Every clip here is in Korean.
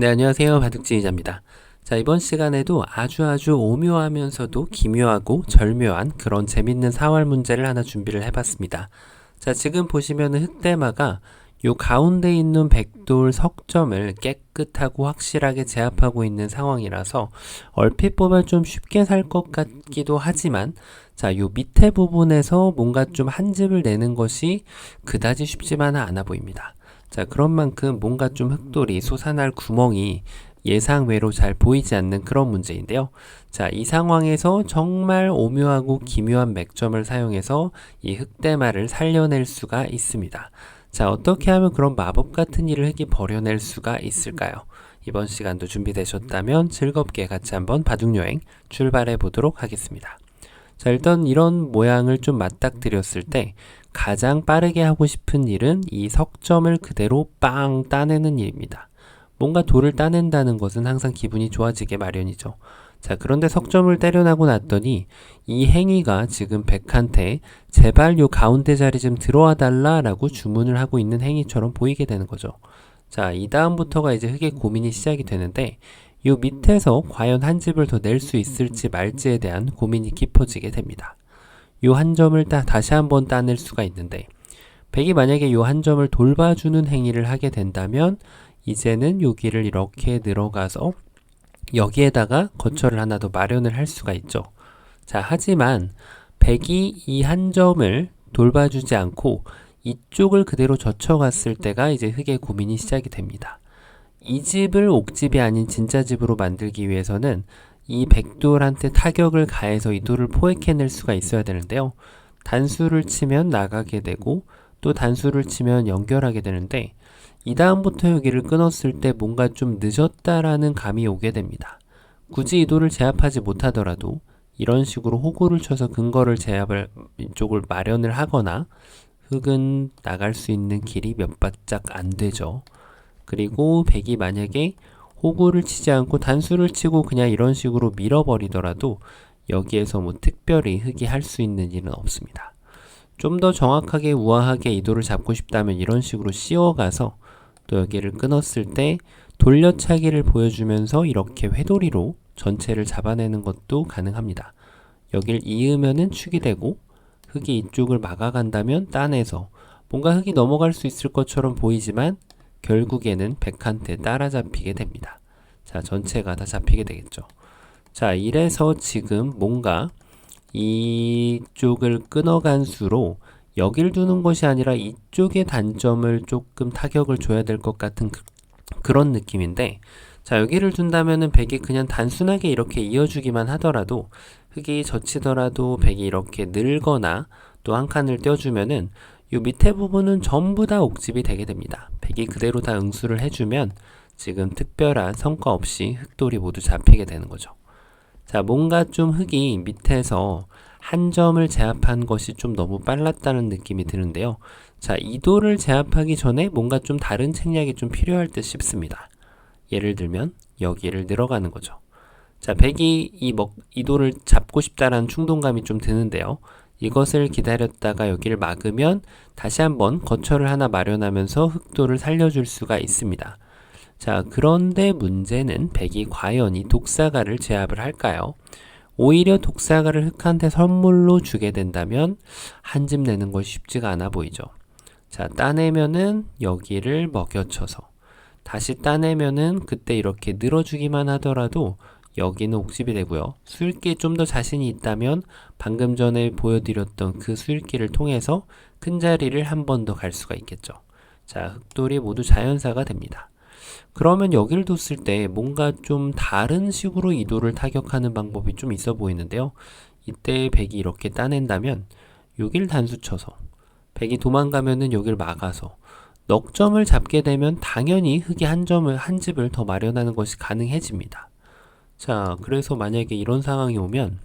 네, 안녕하세요. 바둑지휘자입니다. 자, 이번 시간에도 아주 아주 오묘하면서도 기묘하고 절묘한 그런 재밌는 사활 문제를 하나 준비를 해봤습니다. 자, 지금 보시면은 흑대마가 요 가운데 있는 백돌 석점을 깨끗하고 확실하게 제압하고 있는 상황이라서 얼핏 보면 좀 쉽게 살 것 같기도 하지만 자, 요 밑에 부분에서 뭔가 좀 한 집을 내는 것이 그다지 쉽지만은 않아 보입니다. 자, 그런 만큼 뭔가 좀 흑돌이 솟아날 구멍이 예상외로 잘 보이지 않는 그런 문제인데요. 자, 이 상황에서 정말 오묘하고 기묘한 맥점을 사용해서 이 흑대마를 살려낼 수가 있습니다. 자, 어떻게 하면 그런 마법 같은 일을 흑이 벌여낼 수가 있을까요? 이번 시간도 준비되셨다면 즐겁게 같이 한번 바둑여행 출발해 보도록 하겠습니다. 자, 일단 이런 모양을 좀 맞닥뜨렸을 때 가장 빠르게 하고 싶은 일은 이 석점을 그대로 빵 따내는 일입니다. 뭔가 돌을 따낸다는 것은 항상 기분이 좋아지게 마련이죠. 자, 그런데 석점을 때려나고 났더니 이 행위가 지금 백한테 제발 요 가운데 자리 좀 들어와 달라라고 주문을 하고 있는 행위처럼 보이게 되는 거죠. 자, 이 다음부터가 이제 흑의 고민이 시작이 되는데 요 밑에서 과연 한 집을 더 낼 수 있을지 말지에 대한 고민이 깊어지게 됩니다. 요 한 점을 따, 다시 한번 따낼 수가 있는데 백이 만약에 요 한 점을 돌봐주는 행위를 하게 된다면 이제는 여기를 이렇게 늘어가서 여기에다가 거처를 하나 더 마련을 할 수가 있죠. 자, 하지만 백이 이 한 점을 돌봐주지 않고 이쪽을 그대로 젖혀갔을 때가 이제 흑의 고민이 시작이 됩니다. 이 집을 옥집이 아닌 진짜 집으로 만들기 위해서는 이 백돌한테 타격을 가해서 이 돌을 포획해낼 수가 있어야 되는데요. 단수를 치면 나가게 되고 또 단수를 치면 연결하게 되는데 이 다음부터 여기를 끊었을 때 뭔가 좀 늦었다라는 감이 오게 됩니다. 굳이 이 돌을 제압하지 못하더라도 이런 식으로 호구를 쳐서 근거를 제압을 이쪽을 마련을 하거나 흙은 나갈 수 있는 길이 몇 바짝 안 되죠. 그리고 백이 만약에 호구를 치지 않고 단수를 치고 그냥 이런 식으로 밀어버리더라도 여기에서 뭐 특별히 흑이 할 수 있는 일은 없습니다. 좀 더 정확하게 우아하게 이도를 잡고 싶다면 이런 식으로 씌워가서 또 여기를 끊었을 때 돌려차기를 보여주면서 이렇게 회돌이로 전체를 잡아내는 것도 가능합니다. 여길 이으면은 축이 되고 흙이 이쪽을 막아간다면 따내서 뭔가 흙이 넘어갈 수 있을 것처럼 보이지만 결국에는 백한테 따라잡히게 됩니다. 자, 전체가 다 잡히게 되겠죠. 자, 이래서 지금 뭔가 이쪽을 끊어간 수로 여길 두는 것이 아니라 이쪽의 단점을 조금 타격을 줘야 될 것 같은 그, 런 느낌인데 자 여기를 둔다면은 백이 그냥 단순하게 이렇게 이어주기만 하더라도 흙이 젖히더라도 백이 이렇게 늘거나 또 한 칸을 떼어주면은 이 밑에 부분은 전부 다 옥집이 되게 됩니다. 백이 그대로 다 응수를 해주면 지금 특별한 성과 없이 흑돌이 모두 잡히게 되는 거죠. 자, 뭔가 좀 흙이 밑에서 한 점을 제압한 것이 좀 너무 빨랐다는 느낌이 드는데요. 자, 이도를 제압하기 전에 뭔가 좀 다른 책략이 좀 필요할 듯 싶습니다. 예를 들면 여기를 늘어가는 거죠. 자, 백이 이 먹, 이도를 잡고 싶다라는 충동감이 좀 드는데요. 이것을 기다렸다가 여기를 막으면 다시 한번 거처를 하나 마련하면서 흑도를 살려줄 수가 있습니다. 자, 그런데 문제는 백이 과연 이 독사가를 제압을 할까요? 오히려 독사가를 흑한테 선물로 주게 된다면 한 집 내는 것이 쉽지가 않아 보이죠. 자, 따내면은 여기를 먹여쳐서 다시 따내면은 그때 이렇게 늘어주기만 하더라도 여기는 옥집이 되고요. 수일기에 좀 더 자신이 있다면 방금 전에 보여드렸던 그 수일기를 통해서 큰 자리를 한 번 더 갈 수가 있겠죠. 자, 흑돌이 모두 자연사가 됩니다. 그러면 여기를 뒀을 때 뭔가 좀 다른 식으로 이도를 타격하는 방법이 좀 있어 보이는데요. 이때 백이 이렇게 따낸다면 여기를 단수 쳐서 백이 도망가면은 여기를 막아서 넉 점을 잡게 되면 당연히 흙이 한 점을 한 집을 더 마련하는 것이 가능해집니다. 자, 그래서 만약에 이런 상황이 오면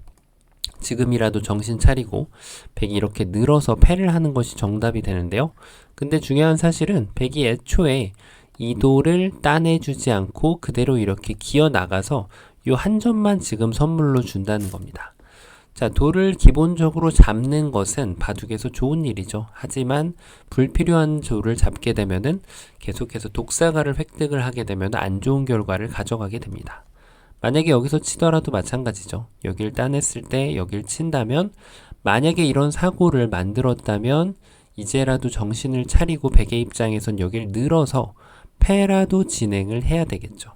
지금이라도 정신 차리고 백이 이렇게 늘어서 패를 하는 것이 정답이 되는데요. 근데 중요한 사실은 백이 애초에 이도를 따내주지 않고 그대로 이렇게 기어 나가서 이한 점만 지금 선물로 준다는 겁니다. 자, 돌을 기본적으로 잡는 것은 바둑에서 좋은 일이죠. 하지만 불필요한 돌을 잡게 되면은 계속해서 독사가를 획득을 하게 되면 안 좋은 결과를 가져가게 됩니다. 만약에 여기서 치더라도 마찬가지죠. 여길 따냈을 때 여길 친다면 만약에 이런 사고를 만들었다면 이제라도 정신을 차리고 백의 입장에선 여길 늘어서 패라도 진행을 해야 되겠죠.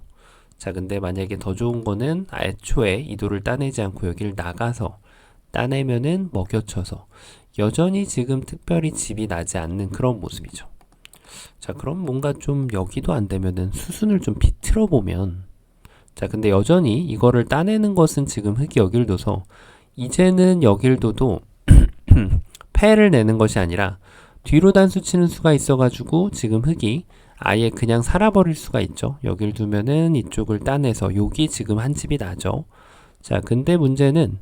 자, 근데 만약에 더 좋은 거는 애초에 이도를 따내지 않고 여기를 나가서 따내면은 먹여쳐서 여전히 지금 특별히 집이 나지 않는 그런 모습이죠. 자, 그럼 뭔가 좀 여기도 안 되면은 수순을 좀 비틀어 보면 자, 근데 여전히 이거를 따내는 것은 지금 흙이 여길 둬서 이제는 여길 둬도 패를 내는 것이 아니라 뒤로 단수 치는 수가 있어가지고 지금 흙이 아예 그냥 살아버릴 수가 있죠. 여길 두면은 이쪽을 따내서 여기 지금 한 집이 나죠. 자, 근데 문제는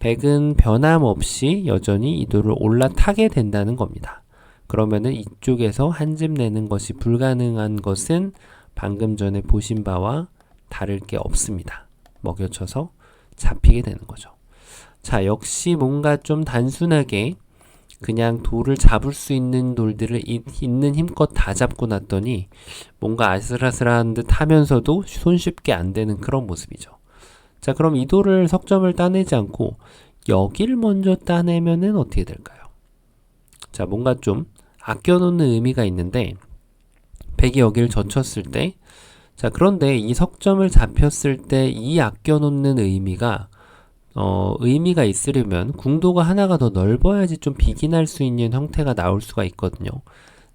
백은 변함없이 여전히 이도를 올라타게 된다는 겁니다. 그러면은 이쪽에서 한 집 내는 것이 불가능한 것은 방금 전에 보신 바와 다를 게 없습니다. 먹여쳐서 잡히게 되는 거죠. 자, 역시 뭔가 좀 단순하게 그냥 돌을 잡을 수 있는 돌들을 이- 있는 힘껏 다 잡고 났더니 뭔가 아슬아슬한 듯 하면서도 손쉽게 안 되는 그런 모습이죠. 자, 그럼 이 돌을 석점을 따내지 않고 여기를 먼저 따내면은 어떻게 될까요? 자, 뭔가 좀 아껴놓는 의미가 있는데 백이 여기를 젖혔을 때 자, 그런데 이 석점을 잡혔을 때 이 아껴놓는 의미가 어, 의미가 있으려면 궁도가 하나가 더 넓어야지 좀 비긴할 수 있는 형태가 나올 수가 있거든요.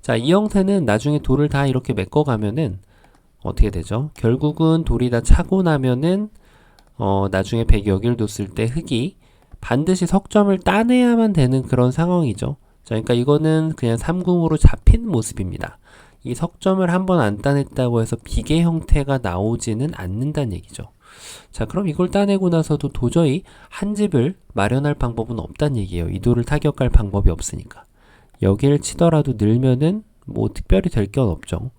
자, 이 형태는 나중에 돌을 다 이렇게 메꿔가면은 어떻게 되죠? 결국은 돌이 다 차고 나면은 어, 나중에 백이 여기를 뒀을 때 흙이 반드시 석점을 따내야만 되는 그런 상황이죠. 자, 그러니까 이거는 그냥 삼궁으로 잡힌 모습입니다. 이 석점을 한 번 안 따냈다고 해서 비계 형태가 나오지는 않는다는 얘기죠. 자, 그럼 이걸 따내고 나서도 도저히 한 집을 마련할 방법은 없다는 얘기예요. 이 돌을 타격할 방법이 없으니까. 여기를 치더라도 늘면은 뭐 특별히 될 건 없죠.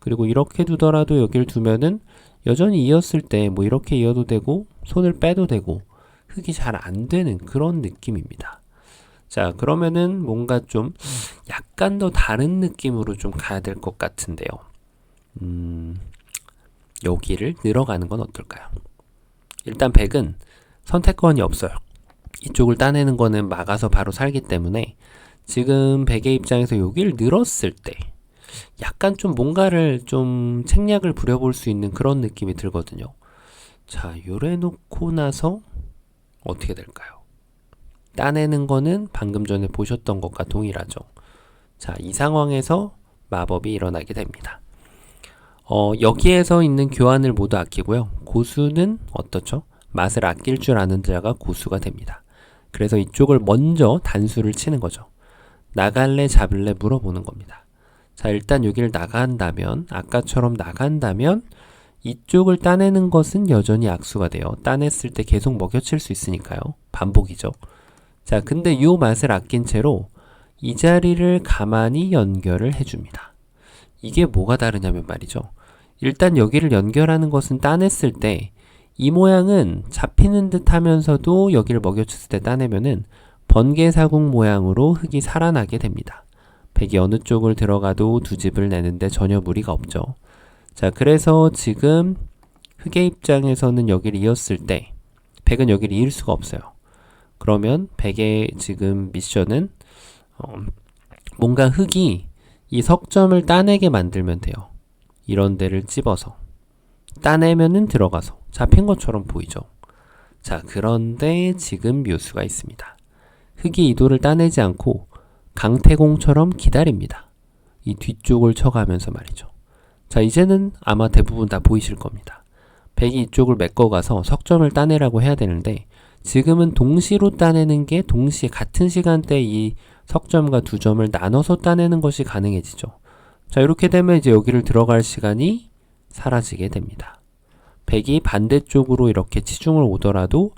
그리고 이렇게 두더라도 여기를 두면은 여전히 이었을 때 뭐 이렇게 이어도 되고 손을 빼도 되고 흙이 잘 안 되는 그런 느낌입니다. 자, 그러면은 뭔가 좀 약간 더 다른 느낌으로 좀 가야 될 것 같은데요. 음, 여기를 늘어가는 건 어떨까요? 일단 100은 선택권이 없어요. 이쪽을 따내는 거는 막아서 바로 살기 때문에 지금 100의 입장에서 여기를 늘었을 때 약간 좀 뭔가를 좀 책략을 부려볼 수 있는 그런 느낌이 들거든요. 자, 요래 놓고 나서 어떻게 될까요? 따내는 거는 방금 전에 보셨던 것과 동일하죠. 자, 이 상황에서 마법이 일어나게 됩니다. 어, 여기에서 있는 교환을 모두 아끼고요. 고수는 어떻죠? 맛을 아낄 줄 아는 자가 고수가 됩니다. 그래서 이쪽을 먼저 단수를 치는 거죠. 나갈래 잡을래 물어보는 겁니다. 자, 일단 여기를 나간다면 아까처럼 나간다면 이쪽을 따내는 것은 여전히 악수가 돼요. 따냈을 때 계속 먹여칠 수 있으니까요. 반복이죠. 자, 근데 요 맛을 아낀 채로 이 자리를 가만히 연결을 해줍니다. 이게 뭐가 다르냐면 말이죠. 일단 여기를 연결하는 것은 따냈을 때 이 모양은 잡히는 듯 하면서도 여기를 먹여쳤을 때 따내면은 번개사궁 모양으로 흙이 살아나게 됩니다. 백이 어느 쪽을 들어가도 두 집을 내는데 전혀 무리가 없죠. 자, 그래서 지금 흙의 입장에서는 여기를 이었을 때 백은 여기를 이을 수가 없어요. 그러면 백의 지금 미션은 어, 뭔가 흙이 이 석점을 따내게 만들면 돼요. 이런 데를 찝어서 따내면은 들어가서 잡힌 것처럼 보이죠. 자, 그런데 지금 묘수가 있습니다. 흙이 이 돌을 따내지 않고 강태공처럼 기다립니다. 이 뒤쪽을 쳐가면서 말이죠. 자, 이제는 아마 대부분 다 보이실 겁니다. 백이 이쪽을 메꿔가서 석점을 따내라고 해야 되는데 지금은 동시로 따내는 게 동시에 같은 시간대에 이 석점과 두 점을 나눠서 따내는 것이 가능해지죠. 자, 이렇게 되면 이제 여기를 들어갈 시간이 사라지게 됩니다. 백이 반대쪽으로 이렇게 치중을 오더라도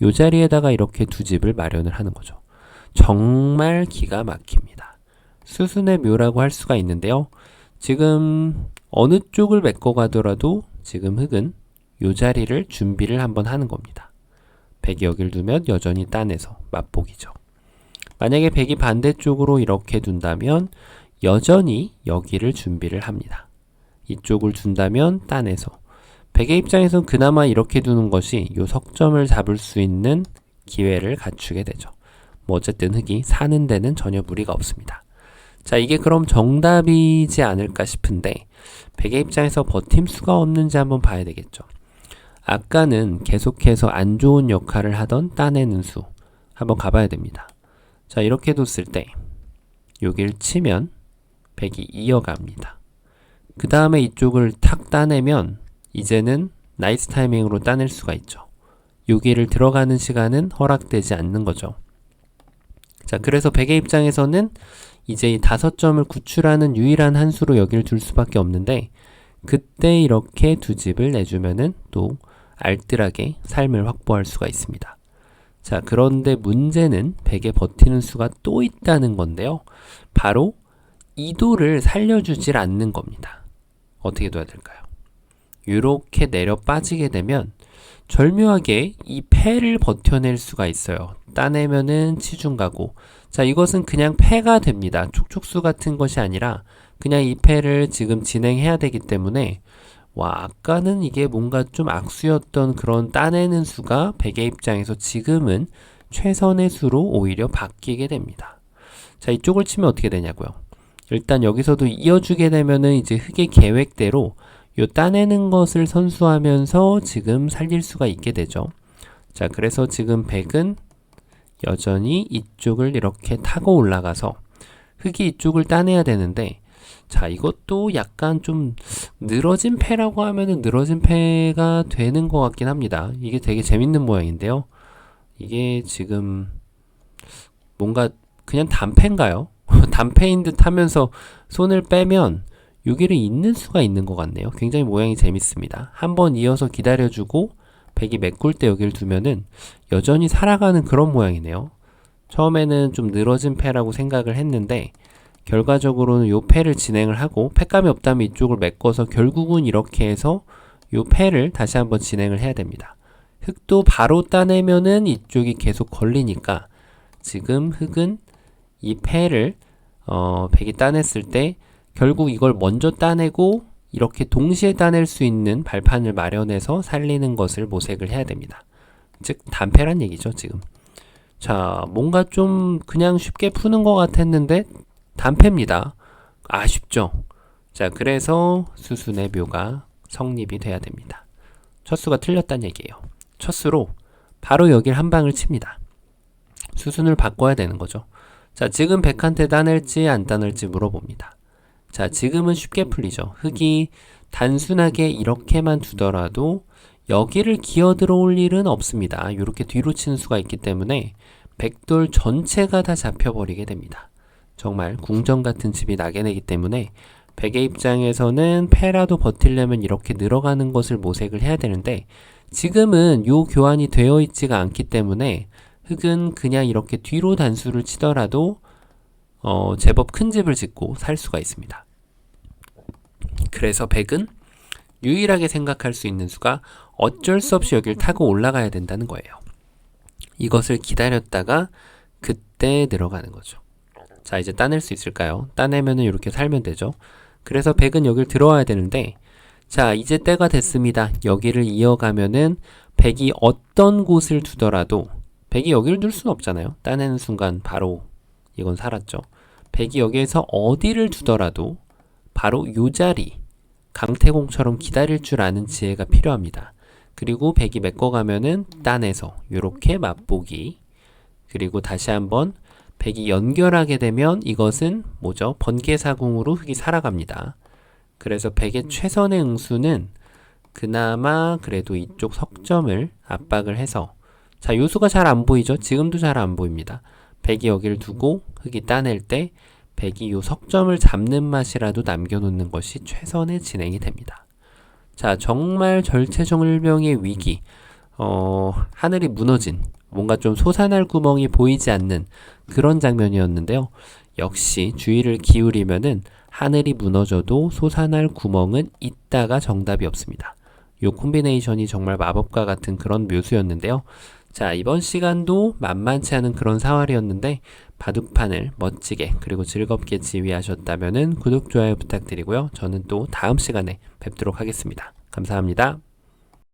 이 자리에다가 이렇게 두 집을 마련을 하는 거죠. 정말 기가 막힙니다. 수순의 묘라고 할 수가 있는데요. 지금 어느 쪽을 메꿔 가더라도 지금 흙은 이 자리를 준비를 한번 하는 겁니다. 백이 여길 두면 여전히 딴에서 맛보기죠. 만약에 백이 반대쪽으로 이렇게 둔다면 여전히 여기를 준비를 합니다. 이쪽을 둔다면 딴에서 백의 입장에선 그나마 이렇게 두는 것이 요 석점을 잡을 수 있는 기회를 갖추게 되죠. 뭐 어쨌든 흙이 사는 데는 전혀 무리가 없습니다. 자, 이게 그럼 정답이지 않을까 싶은데 백의 입장에서 버팀수가 없는지 한번 봐야 되겠죠. 아까는 계속해서 안 좋은 역할을 하던 따내는 수 한번 가봐야 됩니다. 자, 이렇게 뒀을 때 여기를 치면 백이 이어갑니다. 그 다음에 이쪽을 탁 따내면 이제는 나이스 타이밍으로 따낼 수가 있죠. 여기를 들어가는 시간은 허락되지 않는 거죠. 자, 그래서 백의 입장에서는 이제 이 다섯 점을 구출하는 유일한 한 수로 여기를 둘 수밖에 없는데 그때 이렇게 두 집을 내주면은 또 알뜰하게 삶을 확보할 수가 있습니다. 자, 그런데 문제는 백에 버티는 수가 또 있다는 건데요. 바로 이도를 살려주질 않는 겁니다. 어떻게 둬야 될까요? 이렇게 내려 빠지게 되면 절묘하게 이 패를 버텨낼 수가 있어요. 따내면은 치중 가고. 자, 이것은 그냥 패가 됩니다. 촉촉수 같은 것이 아니라 그냥 이 패를 지금 진행해야 되기 때문에 와, 아까는 이게 뭔가 좀 악수였던 그런 따내는 수가 백의 입장에서 지금은 최선의 수로 오히려 바뀌게 됩니다. 자, 이쪽을 치면 어떻게 되냐고요. 일단 여기서도 이어주게 되면은 이제 흙의 계획대로 요 따내는 것을 선수하면서 지금 살릴 수가 있게 되죠. 자, 그래서 지금 백은 여전히 이쪽을 이렇게 타고 올라가서 흙이 이쪽을 따내야 되는데 자, 이것도 약간 좀 늘어진 패라고 하면은 늘어진 패가 되는 것 같긴 합니다. 이게 되게 재밌는 모양인데요. 이게 지금 뭔가 그냥 단패인가요? 단패인 듯 하면서 손을 빼면 여기를 잇는 수가 있는 것 같네요. 굉장히 모양이 재밌습니다. 한번 이어서 기다려주고 백이 메꿀 때 여기를 두면은 여전히 살아가는 그런 모양이네요. 처음에는 좀 늘어진 패라고 생각을 했는데 결과적으로는 요 패를 진행을 하고 패감이 없다면 이쪽을 메꿔서 결국은 이렇게 해서 요 패를 다시 한번 진행을 해야 됩니다. 흙도 바로 따내면은 이쪽이 계속 걸리니까 지금 흙은 이 패를 어, 백이 따냈을 때 결국 이걸 먼저 따내고 이렇게 동시에 따낼 수 있는 발판을 마련해서 살리는 것을 모색을 해야 됩니다. 즉 단패란 얘기죠 지금. 자 뭔가 좀 그냥 쉽게 푸는 것 같았는데 단패입니다. 아쉽죠? 자, 그래서 수순의 묘가 성립이 돼야 됩니다. 첫 수가 틀렸다는 얘기예요. 첫 수로 바로 여길 한 방을 칩니다. 수순을 바꿔야 되는 거죠. 자, 지금 백한테 따낼지 안 따낼지 물어봅니다. 자, 지금은 쉽게 풀리죠. 흙이 단순하게 이렇게만 두더라도 여기를 기어 들어올 일은 없습니다. 이렇게 뒤로 치는 수가 있기 때문에 백돌 전체가 다 잡혀버리게 됩니다. 정말 궁전 같은 집이 나게 되기 때문에 백의 입장에서는 패라도 버틸려면 이렇게 늘어가는 것을 모색을 해야 되는데 지금은 요 교환이 되어 있지가 않기 때문에 흙은 그냥 이렇게 뒤로 단수를 치더라도 어, 제법 큰 집을 짓고 살 수가 있습니다. 그래서 백은 유일하게 생각할 수 있는 수가 어쩔 수 없이 여기를 타고 올라가야 된다는 거예요. 이것을 기다렸다가 그때 들어가는 거죠. 자, 이제 따낼 수 있을까요? 따내면은 이렇게 살면 되죠. 그래서 백은 여길 들어와야 되는데, 자, 이제 때가 됐습니다. 여기를 이어가면은 백이 어떤 곳을 두더라도, 백이 여기를 둘 수는 없잖아요. 따내는 순간 바로 이건 살았죠. 백이 여기에서 어디를 두더라도 바로 요 자리, 강태공처럼 기다릴 줄 아는 지혜가 필요합니다. 그리고 백이 메꿔가면은 따내서 이렇게 맛보기. 그리고 다시 한번 백이 연결하게 되면 이것은 뭐죠? 번개사궁으로 흙이 살아갑니다. 그래서 백의 최선의 응수는 그나마 그래도 이쪽 석점을 압박을 해서 자 요수가 잘 안 보이죠? 지금도 잘 안 보입니다. 백이 여기를 두고 흙이 따낼 때 백이 요 석점을 잡는 맛이라도 남겨놓는 것이 최선의 진행이 됩니다. 자 정말 절체절명의 위기 어, 하늘이 무너진 뭔가 좀 솟아날 구멍이 보이지 않는 그런 장면이었는데요. 역시 주의를 기울이면은 하늘이 무너져도 솟아날 구멍은 있다가 정답이 없습니다. 요 콤비네이션이 정말 마법과 같은 그런 묘수였는데요. 자, 이번 시간도 만만치 않은 그런 사활이었는데 바둑판을 멋지게 그리고 즐겁게 지휘하셨다면 구독, 좋아요 부탁드리고요. 저는 또 다음 시간에 뵙도록 하겠습니다. 감사합니다.